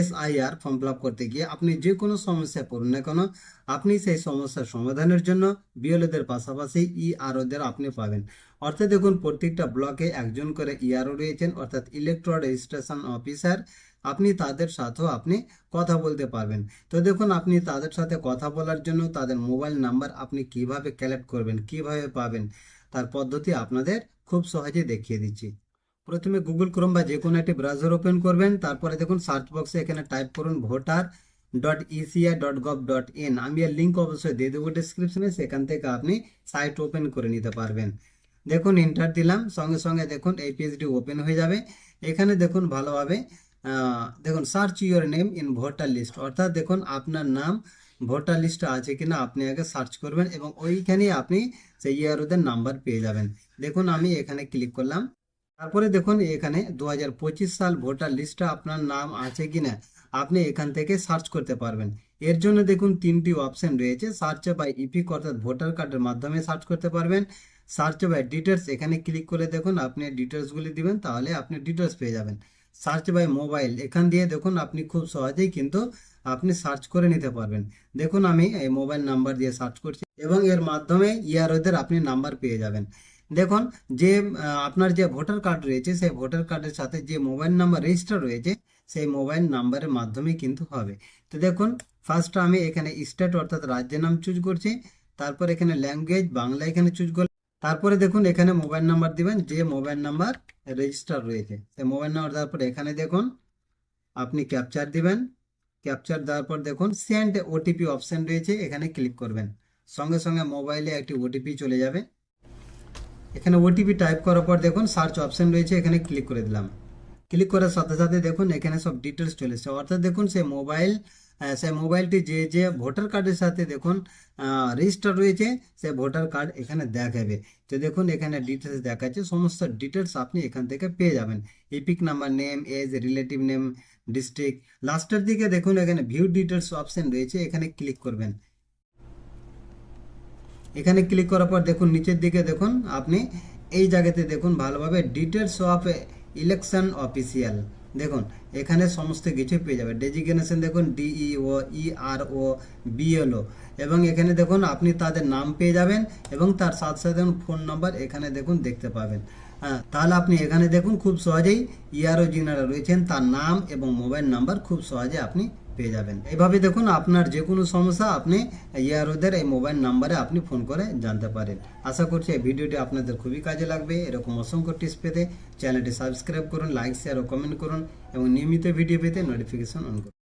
SIR form fill করতে গিয়ে আপনি যে কোনো সমস্যায় পড়ুন না কেন, আপনি সেই সমস্যার সমাধানের জন্য বিএলওদের পাশাপাশি ইআরওদের আপনি পাবেন। অর্থাৎ দেখুন, প্রত্যেকটা ব্লকে একজন করে ইআরও রয়েছেন, অর্থাৎ ইলেকট্রো রেজিস্ট্রেশন অফিসার আপনি তাদের সাথেও আপনি কথা বলতে পারবেন। তো দেখুন, আপনি তাদের সাথে কথা বলার জন্য তাদের মোবাইল নাম্বার আপনি কীভাবে কালেক্ট করবেন, কীভাবে পাবেন, তার পদ্ধতি আপনাদের খুব সহজে দেখিয়ে দিচ্ছি। প্রথমে গুগল ক্রোম বা যে কোনো একটি ব্রাউজার ওপেন করবেন, তারপরে দেখুন সার্চ বক্সে এখানে টাইপ করুন voter dot ECI dot gov dot in আমি এর লিঙ্ক অবশ্যই দিয়ে দেবো ডিসক্রিপশনে সেখান থেকে আপনি সাইট ওপেন করে নিতে পারবেন। দেখুন ইন্টার দিলাম, সঙ্গে সঙ্গে দেখুন এই পেজটি ওপেন হয়ে যাবে। এখানে দেখুন ভালোভাবে দেখুন search your name in voter list অর্থাৎ দেখুন আপনার নাম ভোটার লিস্টে আছে কিনা আপনি আগে সার্চ করবেন এবং ওইখানেই আপনি সেই ইয়ারোদের নাম্বার পেয়ে যাবেন। দেখুন আমি এখানে ক্লিক করলাম। তারপরে দেখুন, এখানে দু হাজার পঁচিশ সাল ভোটার লিস্টটা আপনার নাম আছে কিনা, আপনি এখান থেকে সার্চ করতে পারবেন। এর জন্য দেখুন, তিনটি অপশন রয়েছে, সার্চ বাই ইপিক অর্থাৎ ভোটার কার্ডের মাধ্যমে সার্চ করতে পারবেন। সার্চ বাই ডিটেলস এখানে ক্লিক করে দেখুন, আপনি ডিটেলসগুলি দিবেন, তাহলে আপনি ডিটেলস পেয়ে যাবেন। সার্চ বাই মোবাইল, এখান দিয়ে দেখুন, আপনি খুব সহজেই কিন্তু আপনি সার্চ করে নিতে পারবেন। দেখুন, আমি এই মোবাইল নাম্বার দিয়ে সার্চ করছি, এবং এর মাধ্যমে ইয়ারোদের আপনি নাম্বার পেয়ে যাবেন। দেখুন, যে আপনার যে ভোটার কার্ড রয়েছে, সেই ভোটার কার্ডের সাথে যে মোবাইল নাম্বার রেজিস্টার রয়েছে, সেই মোবাইল নাম্বারের মাধ্যমে কিন্তু হবে। তো দেখুন ফার্স্ট আমি এখানে স্টেট অর্থাৎ রাজ্যের নাম চুজ করছি, তারপর এখানে ল্যাঙ্গুয়েজ বাংলা এখানে চুজ করলাম, তারপরে দেখুন, এখানে মোবাইল নাম্বার দিবেন, যে মোবাইল নাম্বার রেজিস্টার রয়েছে। সেই মোবাইল নাম্বার দেওয়ার পর এখানে দেখুন, আপনি ক্যাপচার দিবেন ক্যাপচার দেওয়ার পর দেখুন সেন্ড ওটিপি অপশন রয়েছে, এখানে ক্লিক করবেন। সঙ্গে সঙ্গে মোবাইলে একটি ওটিপি চলে যাবে। এখানে ওটিপি টাইপ করার পর দেখুন সার্চ অপশন রয়েছে, এখানে ক্লিক করে দিলাম। ক্লিক করার সাথে সাথে দেখুন এখানে সব ডিটেলস চলে এসেছে। অর্থাৎ দেখুন সেই মোবাইল সে মোবাইলটি যে যে ভোটার কার্ডের সাথে দেখুন রেজিস্টার রয়েছে, সে ভোটার কার্ড এখানে দেখাবে। তো দেখুন এখানে ডিটেলস দেখাচ্ছে, সমস্ত ডিটেলস আপনি এখান থেকে পেয়ে যাবেন। EPIC number name age relative name district লাস্টের দিকে দেখুন এখানে ভিউ ডিটেলস অপশন রয়েছে, এখানে ক্লিক করবেন। এখানে ক্লিক করার পর দেখুন, নিচের দিকে দেখুন, আপনি এই জায়গাতে দেখুন ভালোভাবে ডিটেলস অফ ইলেকশন অফিসিয়াল দেখুন, এখানে সমস্ত কিছু পেয়ে যাবে। ডেজিগনেশন দেখুন ডিইও ইআরও বিএলও এবং এখানে দেখুন, আপনি তাদের নাম পেয়ে যাবেন এবং তার সাথে সাথে ফোন নাম্বার এখানে দেখুন, দেখতে পাবেন। হ্যাঁ তাহলে আপনি এখানে দেখুন, খুব সহজেই ইআরও যিনারা রয়েছেন, তার নাম এবং মোবাইল নাম্বার খুব সহজে আপনি পেয়ে যাবেন। এভাবে দেখুন আপনার যে কোনো সমস্যা আপনি ইয়ারোদের এই মোবাইল নাম্বারে আপনি ফোন করে জানতে পারেন। আশা করছি এই ভিডিওটি আপনাদের খুবই কাজে লাগবে। এরকম অসংখ্য টিপস পেতে চ্যানেলটি সাবস্ক্রাইব করুন, লাইক, শেয়ার ও কমেন্ট করুন এবং নিয়মিত ভিডিও পেতে নোটিফিকেশন অন করুন।